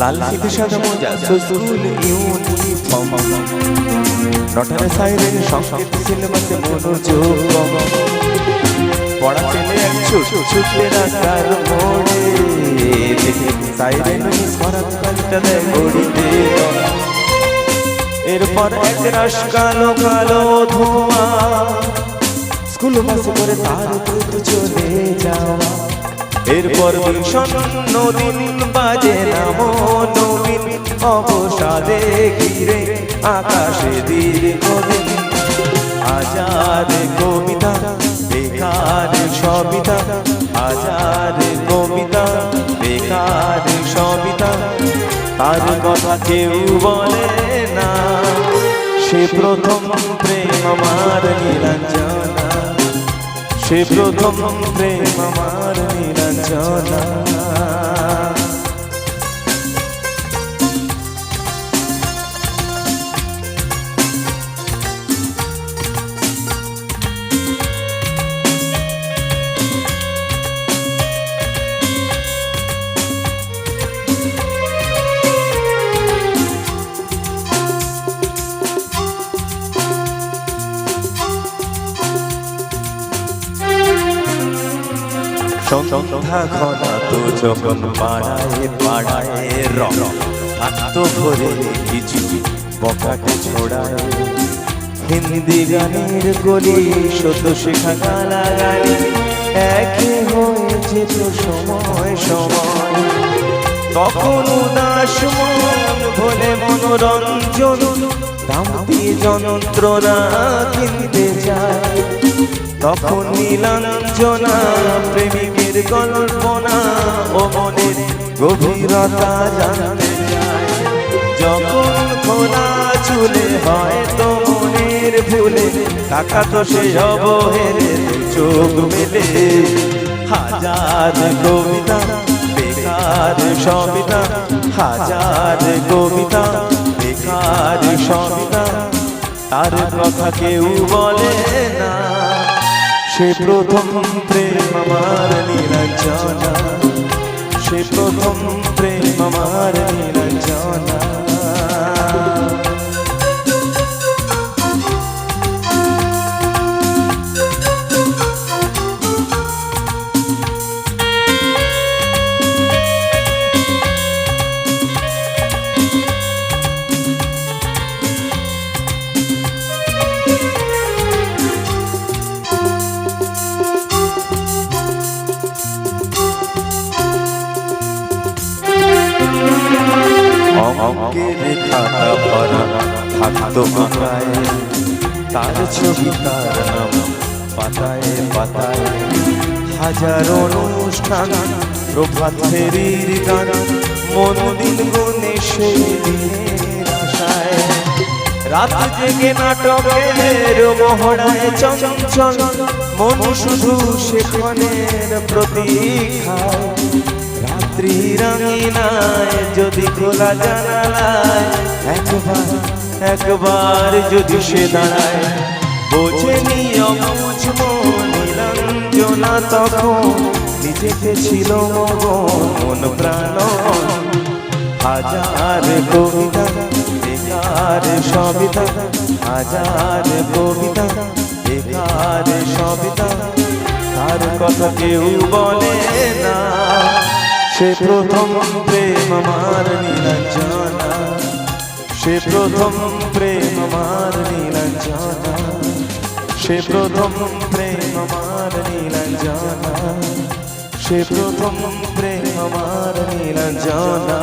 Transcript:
লাল ফিতে সাদা মোজা ইউনিফর্ম নটারে সাইরেন সিলেবাসে মনোযোগ। পড়া এক ছুট ছুটে রাস্তার মোড়ে। সাইরেন কাজটা দেয় এরপর এক রাস কালো কালো ধোঁয়া। স্কুল বাসে করে তার চলে যাওয়া। এরপর ভীষণ নদীন বাজে নামো, নবীন অবসাদে ঘিরে আকাশে দীর্ঘদিন আজাদ কবিতা, বেকার সবিতা, আজাদ কবিতা, বেকার সবিতা। তার কথা কেউ বলে না, সে প্রথম প্রেম আমার নীলাঞ্জনা। সে প্রথম প্রেম আমার নীলাঞ্জনা। সন্ধ্যা ঘনা তো যখন পাড়ায় পাড়ায় রং থাকতো ভরে কিছু বকাটে ছোড়ায় হিন্দি গানের গলি শত শেখা গালা গালি একে হয়েছে তো সময় সময় তখন উদাস ভোলে মনোরঞ্জন দাম যন্ত্রণা কিনতে যায় তখন নীলাঞ্জনা প্রেমিকের কল্পনা ও মনের গভীরতা জানতে যখন খোলা চুলে হয় তো মনের ভুলে টাকা তো সে অবহেলে, চোখ মেলে। হাজার কবিতা, বেকার সবিতা, হাজার কবিতা, বেকার সবিতা। তার কথা কেউ বলে না। সে প্রথম প্রেম আমার নীলাঞ্জনা সে প্রথম প্রেম আমার নীলাঞ্জনা অঙ্কের খাতা ভরা থাকতো আঁকায় তার ছবি তার নাম পাতায় পাতায় হাজার অনুষ্ঠান প্রভাত ফেরির গান মন দিন গুনে রাত জেগে নাটকের মহড়ায় চঞ্চল মন শুধু সেখানের প্রতীক্ষায় রাত্রি যদি খোলা জানালায়, একবার একবার যদি সে দাঁড়ায়, বোঝে নিয়ম, বুঝব তখন, নিজেকে ছিল মন প্রাণ। হাজার কবিতা, বেকার সবিতা, হাজার কবিতা, বেকার সবিতা, তার কথা কেউ বলে না। সে প্রথম প্রেম আমার নীলা জানা সে প্রথম প্রেম আমার নীলা জানা সে প্রথম প্রেম আমার নীলা জানা সে প্রথম প্রেম আমার নীলাঞ্জনা